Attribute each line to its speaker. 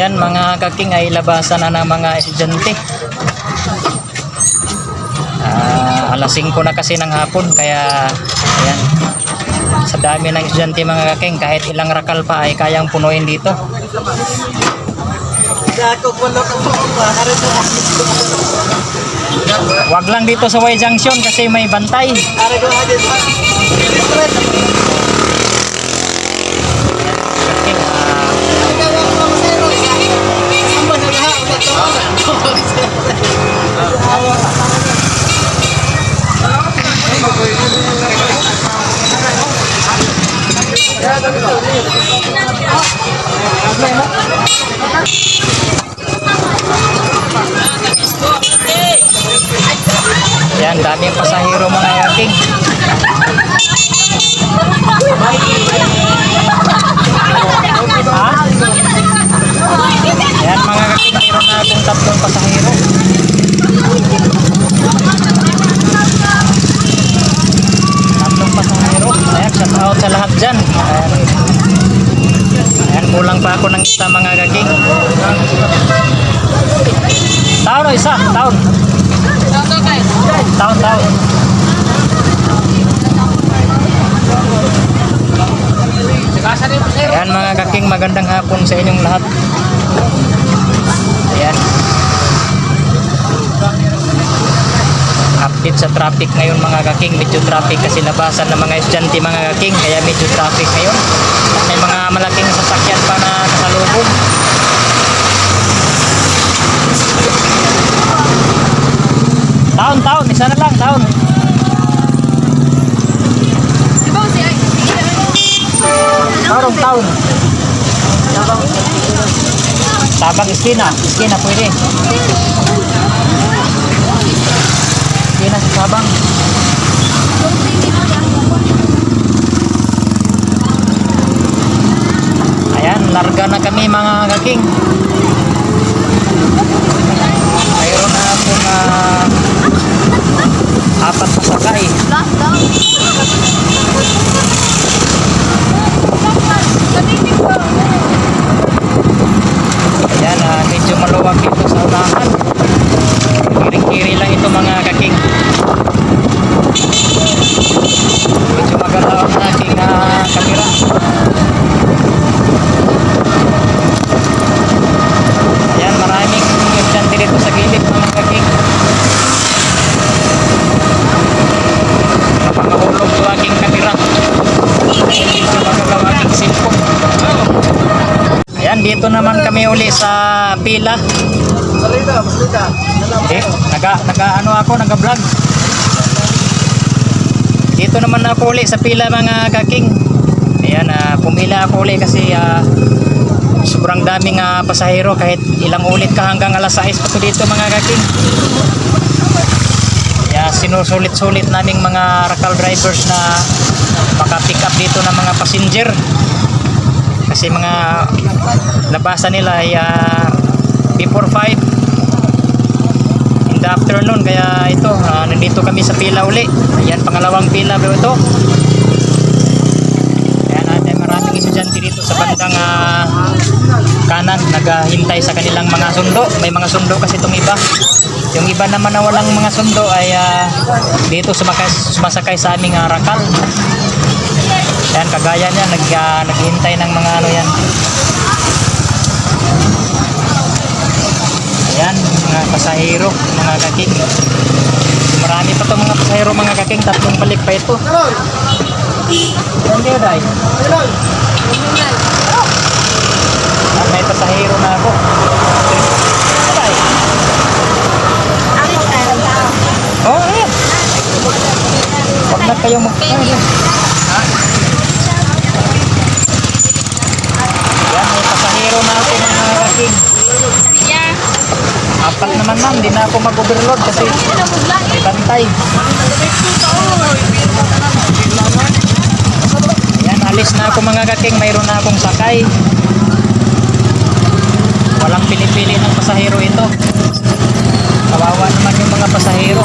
Speaker 1: Ayan mga kaking ay labasan na ng mga estudyante. Ah, alas 5 na kasi ng hapon kaya ayan. Sa dami ng estudyante mga kaking kahit ilang rakal pa ay kayang punuin dito. Wag lang dito sa Y Junction kasi may bantay. Kaking, ah, Yan, daming pasahero mga yaking. Ha? Yan mga kaking, meron na akong tatlong pasahero. Tatlong pasahero. Ayan, shout out sa lahat dyan. Ayan. Ayan, kulang pa ako ng isa mga kaking. Taon o isa? Taon. Taon, taon. Ayan mga kaking, magandang hapon sa inyong lahat. Ayan. Update sa traffic ngayon mga kaking. Medyo traffic kasi labasan ng mga estudyante mga kaking. Kaya medyo traffic ngayon. May mga malaking sasakyan pa na kasalubong. Isa na lang, taon. Taon, taon. Tabang iskina. Iskina pwede. Iskina sa sabang. Ayan, larga na kami mga kaking. Mayroon na akong ah, apat na sakay. Ayan, ah, medyo maluwag ito sa unahan. Kiring-kiri lang ito mga kaking. Medyo maganda ang aking ah, kamera. Ayan, maraming estudyante dito sa gilid mga kaking. Napakahulog yung aking kamera. Dahil medyo magagawa aking cellphone. Ayan, dito naman kami uli sa pila. Eh, naga, naga ano ako, naga vlog. Dito naman ako uli sa pila mga kaking. Ayan, ah, pumila ako uli kasi ah, sobrang daming ah, pasahero kahit ilang ulit ka hanggang alas 6 pa to dito mga kaking. Kaya sinusulit-sulit naming mga rakal drivers na maka-pick up dito ng mga passenger. Kasi mga labasan nila ay ah, before 5 in the afternoon. Kaya ito, ah, nandito kami sa pila uli. Ayan, pangalawang pila ba ito. Kaya natin maraming estudyante dito sa bandang ah, kanan naghahintay sa kanilang mga sundo. May mga sundo kasi itong iba. Yung iba naman na walang mga sundo ay ah, dito sumakay, sumasakay sa aming ah, rakal. Yan, kagaya niya, nag, ah, naghihintay ng mga ano yan. Ayan, mga pasahero, mga kaking. Marami pa to mga pasahero, mga kaking. Tatlong balik pa ito. Yan kayo, Day. Ah, may pasahero na ako. Day. Oh, ayan. Huwag na kayong mag... Ha? Yan, may pasahero na ako mga kaking. Apat naman ma'am, di na ako mag-overload kasi bantay. Yan, alis na ako mga kaking, mayroon na akong sakay. Walang pinipili ng pasahero ito. Kawawa naman yung mga pasahero.